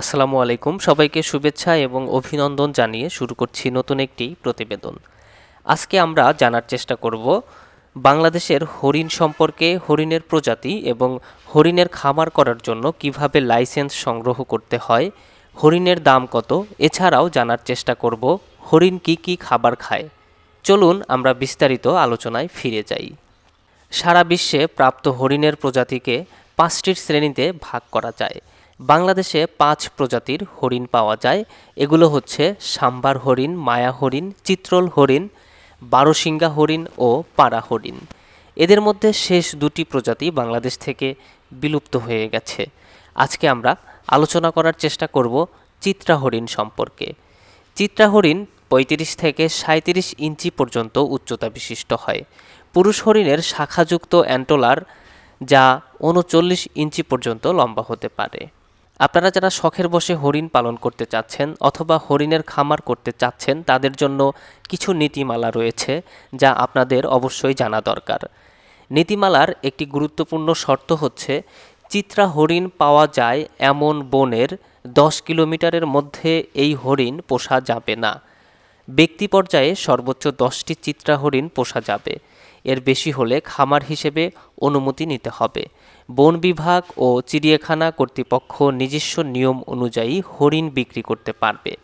আসসালামু আলাইকুম। সবাইকে শুভেচ্ছা এবং অভিনন্দন জানিয়ে শুরু করছি নতুন একটি প্রতিবেদন। আজকে আমরা জানার চেষ্টা করব বাংলাদেশের হরিণ সম্পর্কে, হরিণের প্রজাতি এবং হরিণের খামার করার জন্য কীভাবে লাইসেন্স সংগ্রহ করতে হয়, হরিণের দাম কত, এছাড়াও জানার চেষ্টা করব হরিণ কি কি খাবার খায়। চলুন আমরা বিস্তারিত আলোচনায় ফিরে যাই। সারা বিশ্বে প্রাপ্ত হরিণের প্রজাতিকে পাঁচটির শ্রেণীতে ভাগ করা যায়। বাংলাদেশে পাঁচ প্রজাতির হরিণ পাওয়া যায়। এগুলো হচ্ছে সাম্বার হরিণ, মায়া হরিণ, চিত্রল হরিণ বারোসিঙ্গা হরিণ ও পাড়া হরিণ। এদের মধ্যে শেষ দুটি প্রজাতি বাংলাদেশ থেকে বিলুপ্ত হয়ে গেছে। আজকে আমরা আলোচনা করার চেষ্টা করব চিত্রা হরিণ সম্পর্কে। চিত্রা হরিণ পঁয়ত্রিশ থেকে সাঁত্রিশ ইঞ্চি পর্যন্ত উচ্চতা বিশিষ্ট হয়। পুরুষ হরিণের শাখাযুক্ত অ্যান্টোলার যা উনচল্লিশ ইঞ্চি পর্যন্ত লম্বা হতে পারে। আপনারা যারা শখের বসে হরিণ পালন করতে চাচ্ছেন অথবা হরিণের খামার করতে চাচ্ছেন, তাদের জন্য কিছু নীতিমালা রয়েছে যা আপনাদের অবশ্যই জানা দরকার। নীতিমালার একটি গুরুত্বপূর্ণ শর্ত হচ্ছে, চিত্রা হরিণ পাওয়া যায় এমন বনের দশ কিলোমিটারের মধ্যে এই হরিণ পোষা যাবে না। ব্যক্তি পর্যায়ে সর্বোচ্চ দশটি চিত্রা হরিণ পোষা যাবে। এর বেশি হলে খামার হিসেবে অনুমতি নিতে হবে। বন বিভাগ ও চিড়িয়াখানা কর্তৃপক্ষ নিজস্ব নিয়ম অনুযায়ী হরিণ বিক্রি করতে পারবে।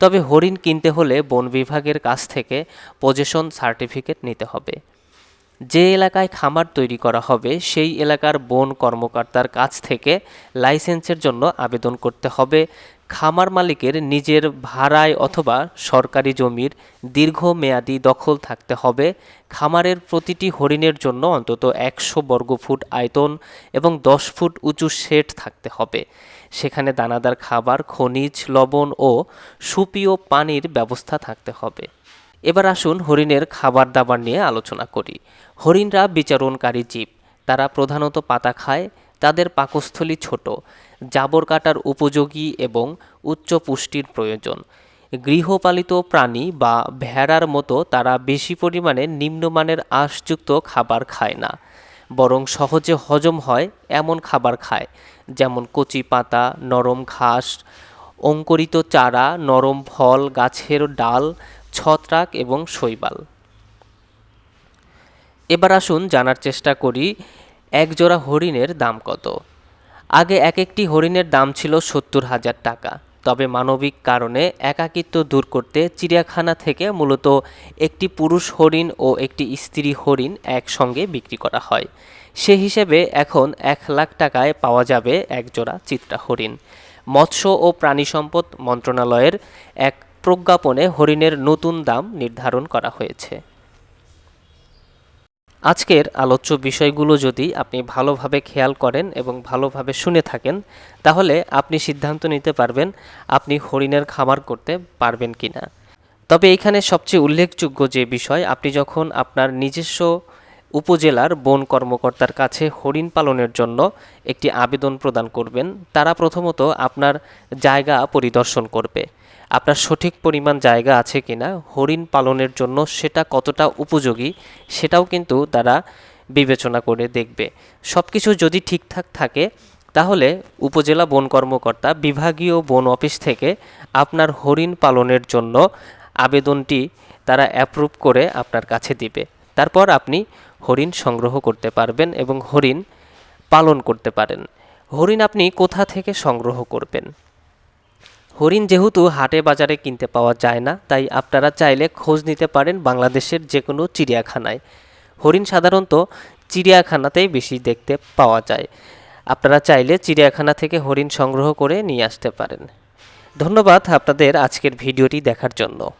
তবে হরিণ কিনতে হলে বন বিভাগের কাছ থেকে পজেশন সার্টিফিকেট নিতে হবে। যে এলাকায় খামার তৈরি করা হবে, সেই এলাকার বন কর্মকর্তার কাছ থেকে লাইসেন্সের জন্য আবেদন করতে হবে। খামার মালিকের নিজের ভাড়ায় অথবা সরকারি জমির দীর্ঘমেয়াদী দখল থাকতে হবে। খামারের প্রতিটি হরিণের জন্য অন্তত একশো বর্গফুট আয়তন এবং দশ ফুট উঁচু শেড থাকতে হবে। সেখানে দানাদার খাবার, খনিজ, লবণ ও সুপীয় পানির ব্যবস্থা থাকতে হবে। এবার আসুন হরিণের খাবার দাবার নিয়ে আলোচনা করি। হরিণরা বিচারণকারী জীব। তারা প্রধানত পাতা খায় তাদের পাকস্থলী ছোট, জাবর কাটার উপযোগী এবং উচ্চ পুষ্টির প্রয়োজন। গৃহপালিত প্রাণী বা ভেড়ার মতো তারা বেশি পরিমাণে নিম্নমানের আঁশযুক্ত খাবার খায় না, বরং সহজে হজম হয় এমন খাবার খায়, যেমন কচি পাতা, নরম ঘাস, অঙ্কুরিত চারা, নরম ফল, গাছের ডাল, ছত্রাক এবং শৈবাল। এবার আসুন জানার চেষ্টা করি এক জোড়া হরিণের দাম কত? আগে এক একটি হরিণের দাম ছিল সত্তর হাজার টাকা। তবে মানবিক কারণে একাকিত্ব দূর করতে চিড়িয়াখানা থেকে মূলত একটি পুরুষ হরিণ ও একটি স্ত্রী হরিণ একসঙ্গে বিক্রি করা হয়। সে হিসেবে এখন এক লাখ টাকায় পাওয়া যাবে এক জোড়া চিত্রা হরিণ। মৎস্য ও প্রাণী সম্পদ মন্ত্রণালয়ের এক প্রজ্ঞাপনে হরিণের নতুন দাম নির্ধারণ করা হয়েছে। আজকের আলোচ্য বিষয়গুলো যদি আপনি ভালোভাবে খেয়াল করেন এবং ভালোভাবে শুনে থাকেন, তাহলে আপনি সিদ্ধান্ত নিতে পারবেন আপনি হরিণের খামার করতে পারবেন কি না তবে এখানে সবচেয়ে উল্লেখযোগ্য যে বিষয়, আপনি যখন আপনার নিজস্ব উপজেলার বন কর্মকর্তার কাছে হরিণ পালনের জন্য একটি আবেদন প্রদান করবেন। তারা প্রথমত আপনার জায়গা পরিদর্শন করবে। আপনার সঠিক পরিমাণ জায়গা আছে কিনা, হরিণ পালনের জন্য সেটা কতটা উপযোগী, সেটাও কিন্তু তারা বিবেচনা করে দেখবে। সব কিছু যদি ঠিকঠাক থাকে, তাহলে উপজেলা বন কর্মকর্তা বিভাগীয় বন অফিস থেকে আপনার হরিণ পালনের জন্য আবেদনটি তারা অ্যাপ্রুভ করে আপনার কাছে দিবে। তারপর আপনি হরিণ সংগ্রহ করতে পারবেন এবং হরিণ পালন করতে পারেন। হরিণ আপনি কোথা থেকে সংগ্রহ করবেন? হরিণ যেহেতু হাটে বাজারে কিনতে পাওয়া যায় না, তাই আপনারা চাইলে খোঁজ নিতে পারেন বাংলাদেশের যে কোনো চিড়িয়াখানায়। হরিণ সাধারণত চিড়িয়াখানাতেই বেশি দেখতে পাওয়া যায়। আপনারা চাইলে চিড়িয়াখানা থেকে হরিণ সংগ্রহ করে নিয়ে আসতে পারেন। ধন্যবাদ আপনাদের আজকের ভিডিওটি দেখার জন্য।